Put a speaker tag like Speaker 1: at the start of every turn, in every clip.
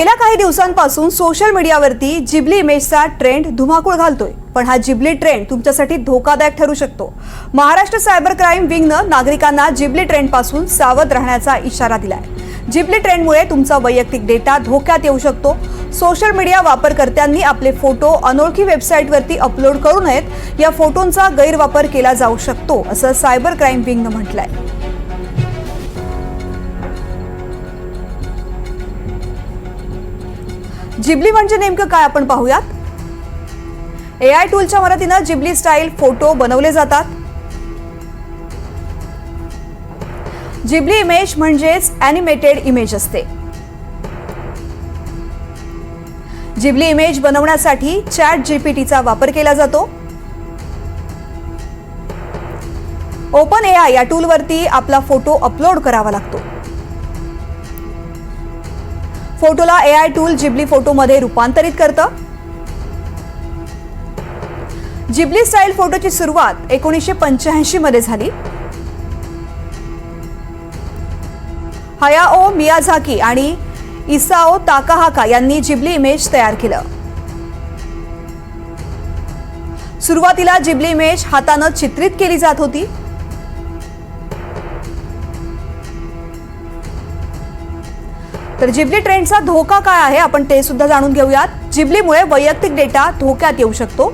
Speaker 1: गेल्या काही दिवसांपासून सोशल मीडियावरती जिबली इमेजचा ट्रेंड धुमाकूळ घालतोय. पण हा जिबली ट्रेंड तुमच्यासाठी धोकादायक ठरू शकतो. महाराष्ट्र सायबर क्राईम विंगनं नागरिकांना जिबली ट्रेंडपासून सावध राहण्याचा इशारा दिलाय. जिबली ट्रेंडमुळे तुमचा वैयक्तिक डेटा धोक्यात येऊ शकतो. सोशल मीडिया वापरकर्त्यांनी आपले फोटो अनोळखी वेबसाईटवरती अपलोड करू नयेत. या फोटोंचा गैरवापर केला जाऊ शकतो असं सायबर क्राईम विंगनं म्हटलंय. जिबली म्हणजे नेमकं काय आपण पाहूयात? ए आय टूलच्या मदतीनं जिबली स्टाईल फोटो बनवले जातात. जिबली इमेज म्हणजेच ॲनिमेटेड इमेज असते. जिबली इमेज बनवण्यासाठी चॅट जीपीटीचा वापर केला जातो. ओपन ए आय या टूलवरती आपला फोटो अपलोड करावा लागतो. फोटोला ए आय टूल जिबली फोटोमध्ये रूपांतरित करतं. जिबली स्टाईल फोटोची सुरुवात एकोणीसशे पंच्याऐंशी मध्ये झाली. हयाओ मियाझाकी आणि इसाओ ताकाहाका यांनी जिबली इमेज तयार केलं. सुरुवातीला जिबली इमेज हातानं चित्रित केली जात होती. तर जिबली ट्रेंडचा धोका काय आहे आपण ते सुद्धा जाणून घेऊयात. जिबलीमुळे वैयक्तिक डेटा धोक्यात येऊ शकतो.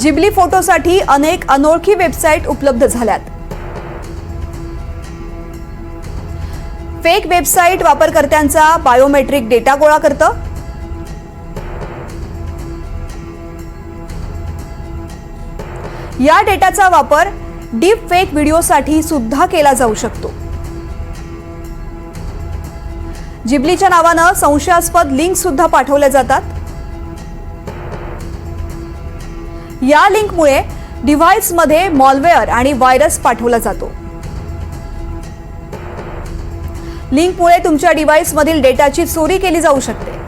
Speaker 1: जिबली फोटोसाठी अनेक अनोळखी वेबसाईट उपलब्ध झाल्यात. फेक वेबसाईट वापरकर्त्यांचा बायोमेट्रिक डेटा गोळा करतं. या डेटाचा वापर डीप फेक व्हिडिओसाठी सुद्धा केला जाऊ शकतो. जिबलीच्या नावानं संशयास्पद लिंक सुद्धा पाठवल्या जातात. या लिंकमुळे डिव्हाइसमध्ये मॉलवेअर आणि व्हायरस पाठवला जातो. लिंकमुळे तुमच्या डिव्हाइसमधील डेटाची चोरी केली जाऊ शकते.